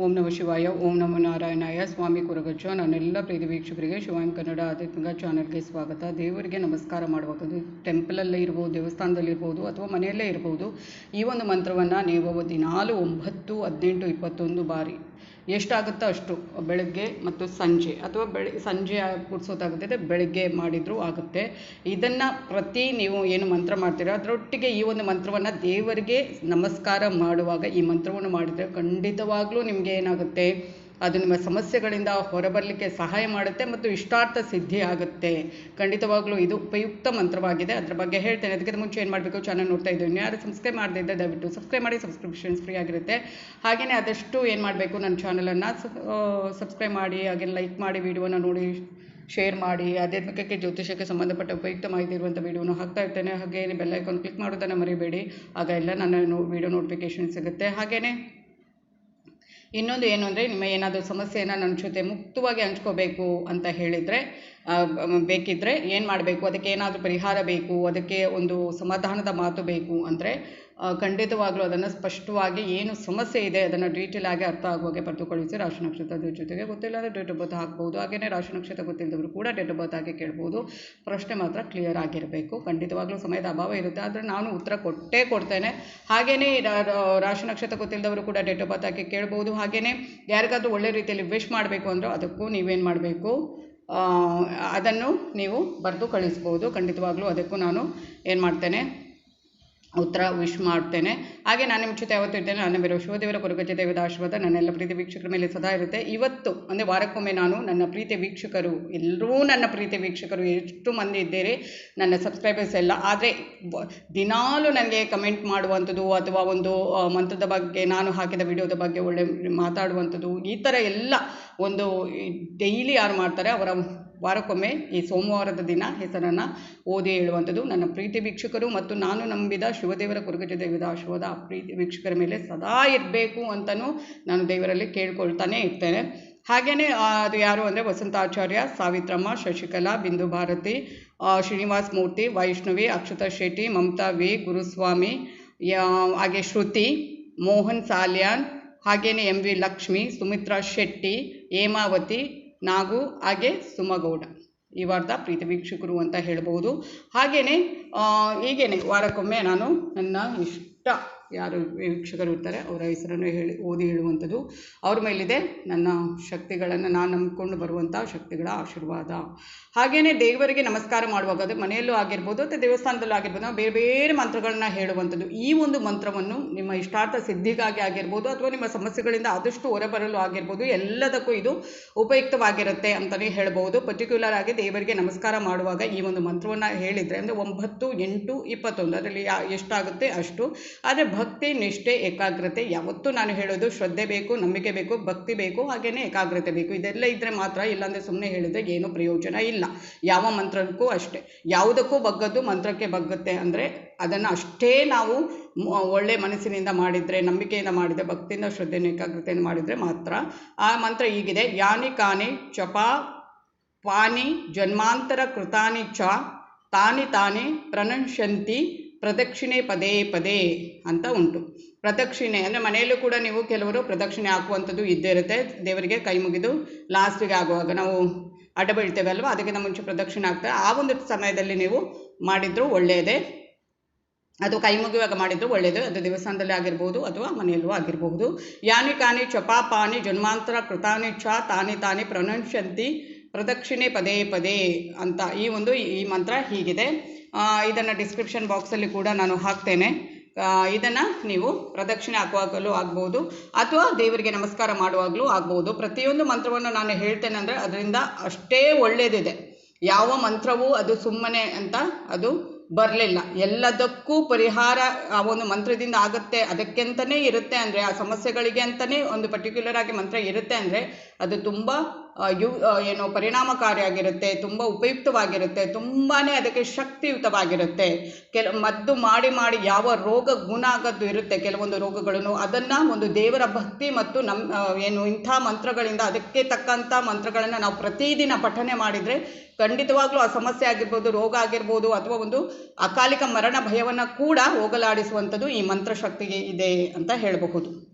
ಓಂ ನಮ ಶಿವಾಯ, ಓಂ ನಮೋ ನಾರಾಯಣಾಯ, ಸ್ವಾಮಿ ಕುರಗಚ್ಚ ನನ್ನೆಲ್ಲ ಪ್ರೀತಿ ವೀಕ್ಷಕರಿಗೆ ಶಿವಾಯಂ ಕನ್ನಡ ಆಧ್ಯಾತ್ಮಿಕ ಚಾನಲ್ಗೆ ಸ್ವಾಗತ. ದೇವರಿಗೆ ನಮಸ್ಕಾರ ಮಾಡುವಾಗ ಅದು ಟೆಂಪಲಲ್ಲೇ ಇರ್ಬೋದು, ದೇವಸ್ಥಾನದಲ್ಲಿ ಇರ್ಬೋದು ಅಥವಾ ಮನೆಯಲ್ಲೇ ಇರ್ಬೋದು, ಈ ಒಂದು ಮಂತ್ರವನ್ನು ನೀವು ದಿನಾಲು ಒಂಬತ್ತು, ಹದಿನೆಂಟು, ಇಪ್ಪತ್ತೊಂದು ಬಾರಿ ಎಷ್ಟಾಗುತ್ತೋ ಅಷ್ಟು ಬೆಳಗ್ಗೆ ಮತ್ತು ಸಂಜೆ ಅಥವಾ ಬೆಳ, ಸಂಜೆ ಕುಡಿಸೋದಾಗುತ್ತೆ ಬೆಳಗ್ಗೆ ಮಾಡಿದರೂ ಆಗುತ್ತೆ. ಇದನ್ನು ಪ್ರತಿ ನೀವು ಏನು ಮಂತ್ರ ಮಾಡ್ತೀರೋ ಅದರೊಟ್ಟಿಗೆ ಈ ಒಂದು ಮಂತ್ರವನ್ನು ದೇವರಿಗೆ ನಮಸ್ಕಾರ ಮಾಡುವಾಗ ಈ ಮಂತ್ರವನ್ನು ಮಾಡಿದರೆ ಖಂಡಿತವಾಗ್ಲೂ ನಿಮಗೆ ಏನಾಗುತ್ತೆ? ಅದು ನಿಮ್ಮ ಸಮಸ್ಯೆಗಳಿಂದ ಹೊರಬರಲಿಕ್ಕೆ ಸಹಾಯ ಮಾಡುತ್ತೆ ಮತ್ತು ಇಷ್ಟಾರ್ಥ ಸಿದ್ಧಿ ಆಗುತ್ತೆ. ಖಂಡಿತವಾಗ್ಲೂ ಇದು ಉಪಯುಕ್ತ ಮಂತ್ರವಾಗಿದೆ. ಅದರ ಬಗ್ಗೆ ಹೇಳ್ತೇನೆ. ಅದಕ್ಕಿಂತ ಮುಂಚೆ ಏನು ಮಾಡಬೇಕು? ಚಾನಲ್ ನೋಡ್ತಾ ಇದ್ದೀನಿ ಯಾರು ಸಬ್ಸ್ಕ್ರೈಬ್ ಮಾಡದಿದ್ದರೆ ದಯವಿಟ್ಟು ಸಬ್ಸ್ಕ್ರೈಬ್ ಮಾಡಿ. ಸಬ್ಸ್ಕ್ರಿಪ್ಷನ್ಸ್ ಫ್ರೀ ಆಗಿರುತ್ತೆ. ಹಾಗೆಯೇ ಆದಷ್ಟು ಏನು ಮಾಡಬೇಕು? ನನ್ನ ಚಾನಲನ್ನು ಸಬ್ಸ್ಕ್ರೈಬ್ ಮಾಡಿ. ಹಾಗೆ ಲೈಕ್ ಮಾಡಿ ವಿಡಿಯೋನ ನೋಡಿ ಶೇರ್ ಮಾಡಿ. ಆಧ್ಯಾತ್ಮಿಕಕ್ಕೆ ಜ್ಯೋತಿಷಕ್ಕೆ ಸಂಬಂಧಪಟ್ಟ ಉಪಯುಕ್ತ ಮಾಹಿತಿ ಇರುವಂಥ ವಿಡಿಯೋನ ಹಾಕ್ತಾ ಇರ್ತೇನೆ. ಹಾಗೆ ಬೆಲ್ ಐಕಾನ್ ಕ್ಲಿಕ್ ಮಾಡೋದನ್ನು ಮರಿಬೇಡಿ. ಆಗ ಎಲ್ಲ ನನ್ನ ವಿಡಿಯೋ ನೋಟಿಫಿಕೇಶನ್ ಸಿಗುತ್ತೆ. ಹಾಗೆಯೇ ಇನ್ನೊಂದು ಏನು ಅಂದರೆ ನಿಮ್ಮ ಏನಾದರೂ ಸಮಸ್ಯೆಯನ್ನು ನನ್ನ ಜೊತೆ ಮುಕ್ತವಾಗಿ ಹಂಚ್ಕೋಬೇಕು ಅಂತ ಹೇಳಿದರೆ ಬೇಕಿದ್ದರೆ ಏನು ಮಾಡಬೇಕು? ಅದಕ್ಕೆ ಏನಾದರೂ ಪರಿಹಾರ ಬೇಕು? ಅದಕ್ಕೆ ಒಂದು ಸಮಾಧಾನದ ಮಾತು ಬೇಕು ಅಂದರೆ ಖಂಡಿತವಾಗ್ಲೂ ಅದನ್ನು ಸ್ಪಷ್ಟವಾಗಿ ಏನು ಸಮಸ್ಯೆ ಇದೆ ಅದನ್ನು ಡೀಟೇಲ್ ಆಗಿ ಅರ್ಥ ಆಗುವಾಗೆ ಬರೆದು ಕಳಿಸಿ ರಾಶಿ ನಕ್ಷತ್ರದ ಜೊತೆಗೆ ಗೊತ್ತಿಲ್ಲ ಅಂದರೆ ಡೇಟ್ ಆಫ್ ಬರ್ತ್ ಹಾಕ್ಬೋದು. ಹಾಗೆಯೇ ರಾಶಿ ನಕ್ಷತ್ರ ಗೊತ್ತಿಲ್ಲದವರು ಕೂಡ ಡೇಟ್ ಆಫ್ ಬರ್ತ್ ಹಾಕಿ ಕೇಳ್ಬೋದು. ಪ್ರಶ್ನೆ ಮಾತ್ರ ಕ್ಲಿಯರ್ ಆಗಿರಬೇಕು. ಖಂಡಿತವಾಗ್ಲೂ ಸಮಯದ ಅಭಾವ ಇರುತ್ತೆ. ಆದರೆ ನಾನು ಉತ್ತರ ಕೊಟ್ಟೇ ಕೊಡ್ತೇನೆ. ಹಾಗೆಯೇ ರಾಶಿ ನಕ್ಷತ್ರ ಗೊತ್ತಿಲ್ಲದವರು ಕೂಡ ಡೇಟ್ ಆಫ್ ಬರ್ತ್ ಹಾಕಿ ಕೇಳ್ಬೋದು. ಹಾಗೆಯೇ ಯಾರಿಗಾದರೂ ಒಳ್ಳೆ ರೀತಿಯಲ್ಲಿ ವಿಶ್ ಮಾಡಬೇಕು ಅಂದರೂ ಅದಕ್ಕೂ ನೀವೇನು ಮಾಡಬೇಕು? ಅದನ್ನು ನೀವು ಬರೆದು ಕಳಿಸ್ಬೋದು. ಖಂಡಿತವಾಗ್ಲೂ ಅದಕ್ಕೂ ನಾನು ಏನು ಮಾಡ್ತೇನೆ? ಉತ್ತರ ವಿಶ್ ಮಾಡ್ತೇನೆ. ಹಾಗೆ ನಾನು ನಿಮ್ಮ ಜೊತೆ ಯಾವತ್ತೂ ಇರ್ತೇನೆ. ನಾನು ಬೇರೆ ಶಿವದೇವರ ಕೊರಗಜ್ಜೆ ದೇವದ ಆಶೀರ್ವಾದ ನನ್ನೆಲ್ಲ ಪ್ರೀತಿ ವೀಕ್ಷಕರ ಮೇಲೆ ಸದಾ ಇರುತ್ತೆ. ಇವತ್ತು, ಅಂದರೆ ವಾರಕ್ಕೊಮ್ಮೆ ನಾನು ನನ್ನ ಪ್ರೀತಿ ವೀಕ್ಷಕರು, ಎಲ್ಲರೂ ನನ್ನ ಪ್ರೀತಿ ವೀಕ್ಷಕರು ಎಷ್ಟು ಮಂದಿ ಇದ್ದೀರಿ, ನನ್ನ ಸಬ್ಸ್ಕ್ರೈಬರ್ಸ್ ಎಲ್ಲ. ಆದರೆ ದಿನಾಲೂ ನನಗೆ ಕಮೆಂಟ್ ಮಾಡುವಂಥದ್ದು ಅಥವಾ ಒಂದು ಮಂತ್ರದ ಬಗ್ಗೆ, ನಾನು ಹಾಕಿದ ವಿಡಿಯೋದ ಬಗ್ಗೆ ಒಳ್ಳೆ ಮಾತಾಡುವಂಥದ್ದು ಈ ಥರ ಎಲ್ಲ ಒಂದು ಡೈಲಿ ಯಾರು ಮಾಡ್ತಾರೆ, ಅವರ ವಾರಕ್ಕೊಮ್ಮೆ ಈ ಸೋಮವಾರದ ದಿನ ಹೆಸರನ್ನು ಓದಿ ಹೇಳುವಂಥದ್ದು. ನನ್ನ ಪ್ರೀತಿ ವೀಕ್ಷಕರು ಮತ್ತು ನಾನು ನಂಬಿದ ಶಿವದೇವರ ಕುರುಗಜ ದೇವದ ಶಿವದ ಪ್ರೀತಿ ವೀಕ್ಷಕರ ಮೇಲೆ ಸದಾ ಇರಬೇಕು ಅಂತಲೂ ನಾನು ದೇವರಲ್ಲಿ ಕೇಳ್ಕೊಳ್ತಾನೆ ಇರ್ತೇನೆ. ಹಾಗೆಯೇ ಅದು ಯಾರು ಅಂದರೆ ವಸಂತಾಚಾರ್ಯ ಸಾವಿತ್ರಮ್ಮ, ಶಶಿಕಲಾ, ಬಿಂದು ಭಾರತಿ ಶ್ರೀನಿವಾಸ್ ಮೂರ್ತಿ, ವೈಷ್ಣವಿ, ಅಕ್ಷತ ಶೆಟ್ಟಿ, ಮಮತಾ ವಿ, ಗುರುಸ್ವಾಮಿ ಹಾಗೆ ಶ್ರುತಿ, ಮೋಹನ್ ಸಾಲ್ಯಾನ್ ಹಾಗೆಯೇ ಎಂ ವಿ ಲಕ್ಷ್ಮಿ, ಸುಮಿತ್ರಾ ಶೆಟ್ಟಿ, ಹೇಮಾವತಿ ನಾಗು, ಹಾಗೆ ಸುಮಗೌಡ. ಈ ವಾರದ ಪ್ರೀತಿ ವೀಕ್ಷಕರು ಅಂತ ಹೇಳ್ಬೋದು ಹಾಗೆಯೇ ಹೀಗೇನೆ ವಾರಕ್ಕೊಮ್ಮೆ ನಾನು ನನ್ನ ಇಷ್ಟ ಯಾರು ವೀಕ್ಷಕರು ಇರ್ತಾರೆ, ಅವರ ಹೆಸರನ್ನು ಹೇಳಿ, ಓದಿ ಹೇಳುವಂಥದ್ದು. ಅವ್ರ ಮೇಲಿದೆ ನನ್ನ ಶಕ್ತಿಗಳನ್ನು ನಾನು ನಂಬಿಕೊಂಡು ಬರುವಂಥ ಶಕ್ತಿಗಳ ಆಶೀರ್ವಾದ. ಹಾಗೆಯೇ ದೇವರಿಗೆ ನಮಸ್ಕಾರ ಮಾಡುವಾಗ, ಅದು ಮನೆಯಲ್ಲೂ ಆಗಿರ್ಬೋದು ಅಥವಾ ದೇವಸ್ಥಾನದಲ್ಲೂ ಆಗಿರ್ಬೋದು, ನಾವು ಬೇರೆ ಬೇರೆ ಮಂತ್ರಗಳನ್ನ ಹೇಳುವಂಥದ್ದು. ಈ ಒಂದು ಮಂತ್ರವನ್ನು ನಿಮ್ಮ ಇಷ್ಟಾರ್ಥ ಸಿದ್ಧಿಗಾಗಿ ಆಗಿರ್ಬೋದು ಅಥವಾ ನಿಮ್ಮ ಸಮಸ್ಯೆಗಳಿಂದ ಆದಷ್ಟು ಹೊರಬರಲು ಆಗಿರ್ಬೋದು, ಎಲ್ಲದಕ್ಕೂ ಇದು ಉಪಯುಕ್ತವಾಗಿರುತ್ತೆ ಅಂತಲೇ ಹೇಳ್ಬೋದು. ಪರ್ಟಿಕ್ಯುಲರ್ ಆಗಿ ದೇವರಿಗೆ ನಮಸ್ಕಾರ ಮಾಡುವಾಗ ಈ ಒಂದು ಮಂತ್ರವನ್ನು ಹೇಳಿದರೆ ಅಂದರೆ ಒಂಬತ್ತು ಎಂಟು ಇಪ್ಪತ್ತೊಂದು, ಅದರಲ್ಲಿ ಯಾ ಎಷ್ಟಾಗುತ್ತೆ? ಅಷ್ಟು. ಆದರೆ ಭಕ್ತಿ ನಿಷ್ಠೆ, ಏಕಾಗ್ರತೆ, ಯಾವತ್ತೂ ನಾನು ಹೇಳೋದು ಶ್ರದ್ಧೆ ಬೇಕು, ನಂಬಿಕೆ ಬೇಕು, ಭಕ್ತಿ ಬೇಕು ಹಾಗೆಯೇ ಏಕಾಗ್ರತೆ ಬೇಕು. ಇದೆಲ್ಲ ಇದ್ದರೆ ಮಾತ್ರ ಇಲ್ಲಾಂದರೆ ಸುಮ್ಮನೆ ಹೇಳಿದರೆ ಏನೂ ಪ್ರಯೋಜನ ಇಲ್ಲ. ಯಾವ ಮಂತ್ರಕ್ಕೂ ಅಷ್ಟೇ. ಯಾವುದಕ್ಕೂ ಬಗ್ಗದ್ದು ಮಂತ್ರಕ್ಕೆ ಬಗ್ಗುತ್ತೆ ಅಂದರೆ ಅದನ್ನು ಅಷ್ಟೇ ನಾವು ಒಳ್ಳೆ ಮನಸ್ಸಿನಿಂದ ಮಾಡಿದರೆ, ನಂಬಿಕೆಯಿಂದ ಮಾಡಿದರೆ, ಭಕ್ತಿಯಿಂದ ಶ್ರದ್ಧೆಯನ್ನು ಏಕಾಗ್ರತೆಯನ್ನು ಮಾಡಿದರೆ ಮಾತ್ರ ಆ ಮಂತ್ರ ಹೀಗಿದೆ. ಯಾನಿ ಕಾನಿ ಚಪ ಪಾನಿ ಜನ್ಮಾಂತರ ಕೃತಾನಿ ಚ ತಾನಿ ತಾನಿ ಪ್ರಣಶ್ಯಂತಿ ಪ್ರದಕ್ಷಿಣೆ ಪದೇ ಪದೇ ಅಂತ ಉಂಟು. ಪ್ರದಕ್ಷಿಣೆ ಅಂದರೆ ಮನೆಯಲ್ಲೂ ಕೂಡ ನೀವು ಕೆಲವರು ಪ್ರದಕ್ಷಿಣೆ ಹಾಕುವಂಥದ್ದು ಇದ್ದೇ ಇರುತ್ತೆ. ದೇವರಿಗೆ ಕೈ ಮುಗಿದು ಲಾಸ್ಟಿಗೆ ಆಗುವಾಗ ನಾವು ಅಡ್ಡ ಅದಕ್ಕಿಂತ ಮುಂಚೆ ಪ್ರದಕ್ಷಿಣೆ ಆಗ್ತದೆ ಆ ಒಂದು ಸಮಯದಲ್ಲಿ ನೀವು ಮಾಡಿದರೂ ಒಳ್ಳೆಯದೇ ಅದು ಕೈ ಮುಗಿಯುವಾಗ ಮಾಡಿದ್ರು ಒಳ್ಳೆಯದು ಅದು ದೇವಸ್ಥಾನದಲ್ಲಿ ಆಗಿರ್ಬೋದು ಅಥವಾ ಮನೆಯಲ್ಲೂ ಆಗಿರಬಹುದು ಯಾನಿ ಕಾನಿ ಚಪಾಪಾನಿ ಜನ್ಮಾಂತರ ಕೃತಾನಿ ಚ ತಾನಿ ತಾನಿ ಪ್ರಣಶ್ಯಂತಿ ಪ್ರದಕ್ಷಿಣೆ ಪದೇ ಪದೇ ಅಂತ ಈ ಒಂದು ಈ ಮಂತ್ರ ಹೀಗಿದೆ. ಇದನ್ನು ಡಿಸ್ಕ್ರಿಪ್ಷನ್ ಬಾಕ್ಸಲ್ಲಿ ಕೂಡ ನಾನು ಹಾಕ್ತೇನೆ. ಇದನ್ನು ನೀವು ಪ್ರದಕ್ಷಿಣೆ ಹಾಕುವಾಗಲೂ ಆಗ್ಬೋದು, ಅಥವಾ ದೇವರಿಗೆ ನಮಸ್ಕಾರ ಮಾಡುವಾಗಲೂ ಆಗ್ಬೋದು. ಪ್ರತಿಯೊಂದು ಮಂತ್ರವನ್ನು ನಾನು ಹೇಳ್ತೇನೆ ಅಂದರೆ ಅದರಿಂದ ಅಷ್ಟೇ ಒಳ್ಳೆಯದಿದೆ ಯಾವ ಮಂತ್ರವೂ ಅದು ಸುಮ್ಮನೆ ಅಂತ ಅದು ಬರಲಿಲ್ಲ. ಎಲ್ಲದಕ್ಕೂ ಪರಿಹಾರ ಆ ಒಂದು ಮಂತ್ರದಿಂದ ಆಗುತ್ತೆ ಅದಕ್ಕೆಂತಲೇ ಇರುತ್ತೆ ಅಂದರೆ, ಆ ಸಮಸ್ಯೆಗಳಿಗೆ ಅಂತಲೇ ಒಂದು ಪರ್ಟಿಕ್ಯುಲರ್ ಆಗಿ ಮಂತ್ರ ಇರುತ್ತೆ ಅಂದರೆ, ಅದು ತುಂಬ ಯು ಏನು ಪರಿಣಾಮಕಾರಿಯಾಗಿರುತ್ತೆ, ತುಂಬ ಉಪಯುಕ್ತವಾಗಿರುತ್ತೆ ತುಂಬಾ ಅದಕ್ಕೆ ಶಕ್ತಿಯುತವಾಗಿರುತ್ತೆ. ಕೆಲ, ಮದ್ದು ಮಾಡಿ ಮಾಡಿ ಯಾವ ರೋಗ ಗುಣ ಆಗದ್ದು ಇರುತ್ತೆ ಕೆಲವೊಂದು ರೋಗಗಳನ್ನು, ಅದನ್ನು ಒಂದು ದೇವರ ಭಕ್ತಿ ಮತ್ತು ನಮ್ಮ ಏನು ಇಂಥ ಮಂತ್ರಗಳಿಂದ ಅದಕ್ಕೆ ತಕ್ಕಂಥ ಮಂತ್ರಗಳನ್ನು ನಾವು ಪ್ರತಿದಿನ ಪಠನೆ ಮಾಡಿದರೆ ಖಂಡಿತವಾಗ್ಲೂ ಆ ಸಮಸ್ಯೆ ಆಗಿರ್ಬೋದು, ರೋಗ ಆಗಿರ್ಬೋದು ಅಥವಾ ಒಂದು ಅಕಾಲಿಕ ಮರಣ ಭಯವನ್ನು ಕೂಡ ಹೋಗಲಾಡಿಸುವಂಥದ್ದು ಈ ಮಂತ್ರಶಕ್ತಿಗೆ ಇದೆ ಅಂತ ಹೇಳಬಹುದು.